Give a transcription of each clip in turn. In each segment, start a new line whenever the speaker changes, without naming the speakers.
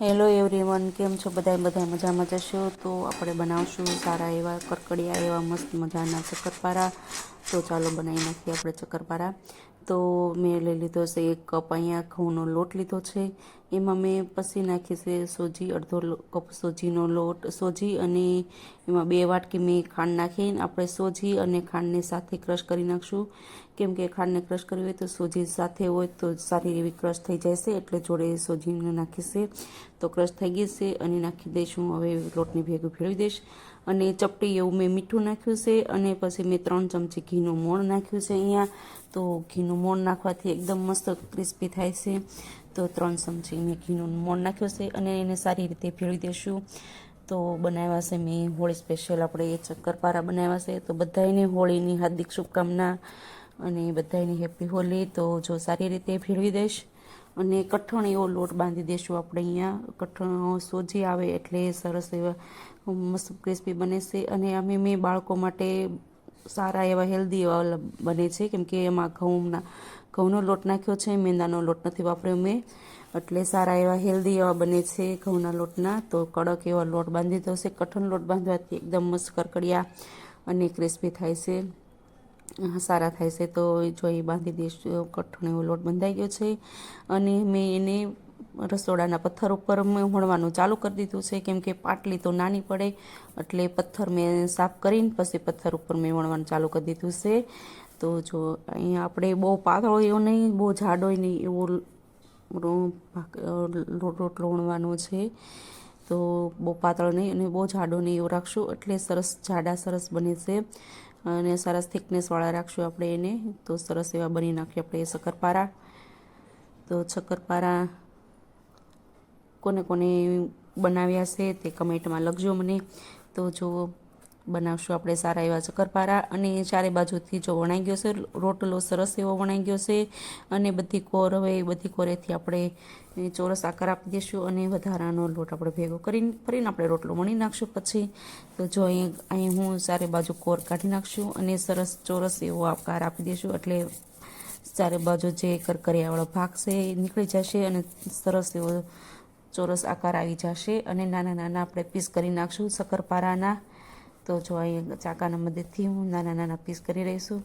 Hello everyone કેમ છો બધા બધા મજામાં જશો તો આપણે બનાવશું સારા એવા કરકડિયા એવા મસ્ત મજાના ચક્કરપારા. તો ચાલો બનાવી નાખીએ આપણે ચક્કરપારા. તો મેં લઈ લીધો છે એક કપ અહીંયા ઘઉંનો લોટ લીધો છે. એમાં મેં પછી નાખી છે સોજી, અડધો કપ સોજીનો લોટ, સોજી અને એમાં બે વાટકી મેં ખાંડ નાખીને આપણે સોજી અને ખાંડને સાથે ક્રશ કરી નાખશું. કેમ કે ખાંડને ક્રશ કરવી હોય તો સોજી સાથે હોય તો સારી એવી ક્રશ થઈ છે, એટલે જોડે સોજીને નાખીશે. તો ક્રશ થઈ ગઈ છે અને નાખી દઈશું. હવે લોટની ભેગું ભેળવી દઈશ. અને ચપટી એવું મેં મીઠું નાખ્યું છે અને પછી મેં ત્રણ ચમચી ઘીનું મોણ નાખ્યું છે અહીંયા. તો ઘીનું મોણ નાખવાથી એકદમ મસ્ત ક્રિસ્પી થાય છે. તો ત્રણ ચમચી મેં ઘીનું મોણ નાખ્યું છે અને એને સારી રીતે ભેળવી દઈશું તો બનાવ્યા છે મેં હોળી સ્પેશિયલ આપણે એ ચક્કરપારા બનાવ્યા છે. તો બધાને હોળીની હાર્દિક શુભકામના અને બધાને હેપી હોલી. તો જો સારી રીતે ભેળવી દઈશ અને કઠણ એવો લોટ બાંધી દઈશું આપણે અહીંયા. કઠણ સોજી આવે એટલે સરસ એવા મસ્ત ક્રિસ્પી બને છે અને અમે મેં બાળકો માટે સારા એવા હેલ્ધી એવા બને છે. કેમ કે એમાં ઘઉંના, ઘઉંનો લોટ નાખ્યો છે, મેંદાનો લોટ નથી વાપર્યો મેં. એટલે સારા એવા હેલ્ધી એવા બને છે ઘઉંના લોટના. તો કડક એવા લોટ બાંધી દીધો છે. કઠણ લોટ બાંધવાથી એકદમ મસ્ત કરકડિયા અને ક્રિસ્પી થાય છે. સારા થાય છે. તો જો એ બાંધી દઈશ કઠણ એવો લોટ બંધાઈ ગયો છે. અને મેં એને રસોડાના પથ્થર ઉપર મેં વણવાનું ચાલુ કરી દીધું છે. કેમ કે પાટલી તો નાની પડે, એટલે પથ્થર મેં સાફ કરીને પછી પથ્થર ઉપર મેં વણવાનું ચાલુ કરી દીધું છે. તો જો અહીંયા આપણે બહુ પાતળો એવો નહીં, બહુ જાડો નહીં, એવો રોટલો વણવાનો છે. તો બહુ પાતળો નહીં અને બહુ જાડો નહીં એવું રાખશું, એટલે સરસ જાડા સરસ બને છે. અને સરસ થિકનેસવાળા રાખશું આપણે એને, તો સરસ એવા બની નાખીએ આપણે શક્કરપારા. તો શક્કરપારા કોને કોને બનાવ્યા છે તે કમેન્ટમાં લખજો મને. તો જો બનાવશું આપણે સારા એવા શક્કરપારા અને ચારે બાજુથી જો વણાઈ ગયો છે, રોટલો સરસ એવો વણાઈ ગયો છે. અને બધી કોર હવે બધી કોરેથી આપણે ચોરસ આકાર આપી દઈશું અને વધારાનો લોટ આપણે ભેગો કરીને, ફરીને આપણે રોટલો વણી નાખશું પછી. તો જો અહીં અહીં હું ચારે બાજુ કોર કાઢી નાખશું અને સરસ ચોરસ એવો આકાર આપી દઈશું એટલે ચારે બાજુ જે કરકરિયાવાળો ભાગ છે એ નીકળી જશે અને સરસ એવો ચોરસ આકાર આવી જશે અને નાના નાના આપણે પીસ કરી નાખશું શક્કરપારાના. તો જો અહીં ચાકાના મદદથી હું નાના નાના પીસ કરી રહીશું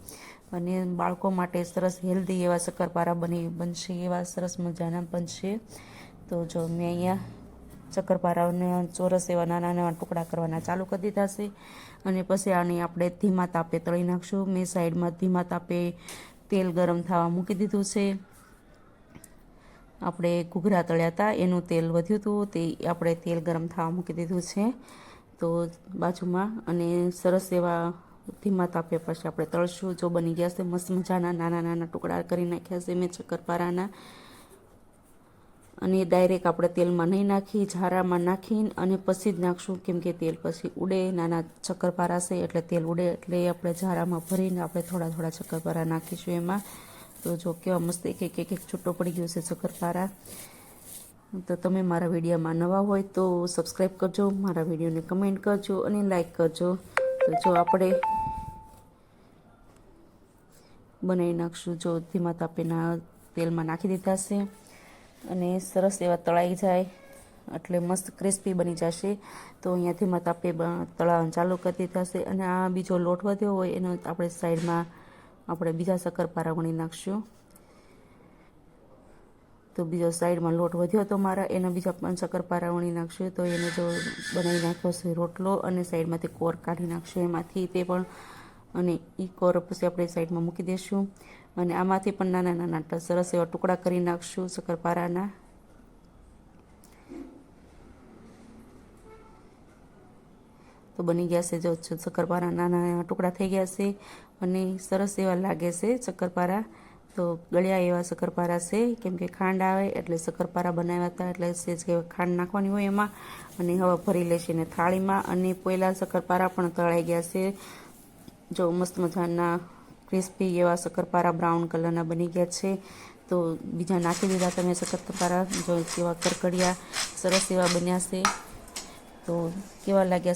અને બાળકો માટે સરસ હેલ્ધી એવા શક્કરપારા બની બનશે, એવા સરસ મજાના બનશે. તો જો મેં અહીંયા શક્કરપારાઓને ચોરસ એવા નાના નાના ટુકડા કરવાના ચાલુ કરી દીધા છે. અને પછી આને આપણે ધીમા તાપે તળી નાખશું. મેં સાઈડમાં ધીમા તાપે તેલ ગરમ થવા મૂકી દીધું છે. આપણે ઘૂઘરા તળ્યા હતા, એનું તેલ વધ્યું હતું, તે આપણે તેલ ગરમ થવા મૂકી દીધું છે. તો બાજુમાં અને સરસ એવા ધીમા તાપે પછી આપણે તળશું. જો બની ગયા છે મસ્ત મજાના નાના નાના ટુકડા કરી નાખ્યા છે મેં ચક્કરપારાના. અને ડાયરેક્ટ આપણે તેલમાં નહીં નાખી, ઝારામાં નાખીને અને પછી જ નાખશું. કેમ કે તેલ પછી ઉડે, નાના ચક્કરપારા છે એટલે તેલ ઉડે એટલે આપણે ઝારામાં ભરીને આપણે થોડા થોડા ચક્કરપારા નાખીશું એમાં. તો જો કેવા મસ્ત એક એક એક એક છૂટો પડી ગયો છે શક્કરપારા તો તમે મારા વિડીયોમાં નવા હોય તો સબસ્ક્રાઈબ કરજો, મારા વિડીયોને કમેન્ટ કરજો અને લાઈક કરજો. તો જો આપણે બનાવી નાખશું. જો ધીમા તાપેના તેલમાં નાખી દીધા છે અને સરસ એવા તળાઈ જાય એટલે મસ્ત ક્રિસ્પી બની જશે. તો અહીંયા ધીમા તાપે તળાવવાનું ચાલુ કરી દીધા છે અને આ બીજો લોટ વધ્યો હોય એનો આપણે સાઈડમાં આપણે બીજા શક્કરપારા વણી નાખશું. તો બીજો સાઈડમાં લોટ વધ્યો હતો મારા એના બીજા પણ શક્કરપારા વણી નાખશું. તો એને જો બનાવી નાખ્યો છે રોટલો અને સાઈડમાંથી કોર કાઢી નાખશું. એમાંથી તે પણ અને એ કોર પછી આપણે સાઈડમાં મૂકી દઈશું અને આમાંથી પણ નાના નાના સરસ એવા ટુકડા કરી નાખશું શક્કરપારાના તો બની ગયા છે જો શક્કરપારા નાના નાના ટુકડા થઈ ગયા છે અને સરસ એવા લાગે છે શક્કરપારા તો ગળ્યા એવા શક્કરપારા છે, કેમ કે ખાંડ આવે એટલે શક્કરપારા બનાવ્યા હતા, એટલે સેજ કે ખાંડ નાખવાની હોય એમાં અને હવે ભરી લેશે ને થાળીમાં અને પહેલાં શક્કરપારા પણ તળાઈ ગયા છે. જો મસ્ત મજાના ક્રિસ્પી એવા શક્કરપારા બ્રાઉન કલરના બની ગયા છે. તો બીજા નાખી દીધા તમે શક્કરપારા જો કેવા કરકડિયા સરસ એવા બન્યા છે. તો કેવા લાગ્યા